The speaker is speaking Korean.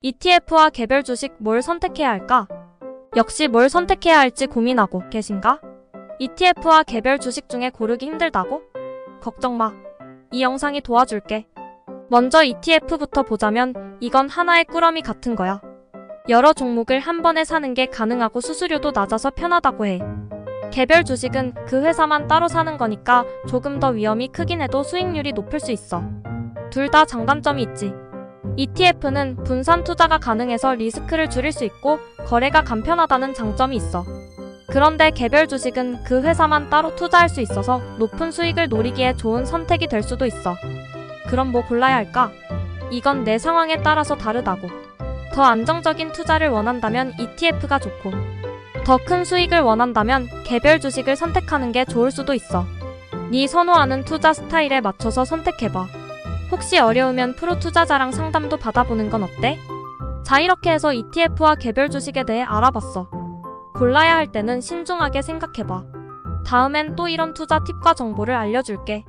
ETF와 개별 주식 뭘 선택해야 할까? 역시 뭘 선택해야 할지 고민하고 계신가? ETF와 개별 주식 중에 고르기 힘들다고? 걱정 마. 이 영상이 도와줄게. 먼저 ETF부터 보자면 이건 하나의 꾸러미 같은 거야. 여러 종목을 한 번에 사는 게 가능하고 수수료도 낮아서 편하다고 해. 개별 주식은 그 회사만 따로 사는 거니까 조금 더 위험이 크긴 해도 수익률이 높을 수 있어. 둘 다 장단점이 있지. ETF는 분산 투자가 가능해서 리스크를 줄일 수 있고 거래가 간편하다는 장점이 있어. 그런데 개별 주식은 그 회사만 따로 투자할 수 있어서 높은 수익을 노리기에 좋은 선택이 될 수도 있어. 그럼 뭐 골라야 할까? 이건 내 상황에 따라서 다르다고. 더 안정적인 투자를 원한다면 ETF가 좋고, 더 큰 수익을 원한다면 개별 주식을 선택하는 게 좋을 수도 있어. 네 선호하는 투자 스타일에 맞춰서 선택해봐. 혹시 어려우면 프로 투자자랑 상담도 받아보는 건 어때? 자, 이렇게 해서 ETF와 개별 주식에 대해 알아봤어. 골라야 할 때는 신중하게 생각해봐. 다음엔 또 이런 투자 팁과 정보를 알려줄게.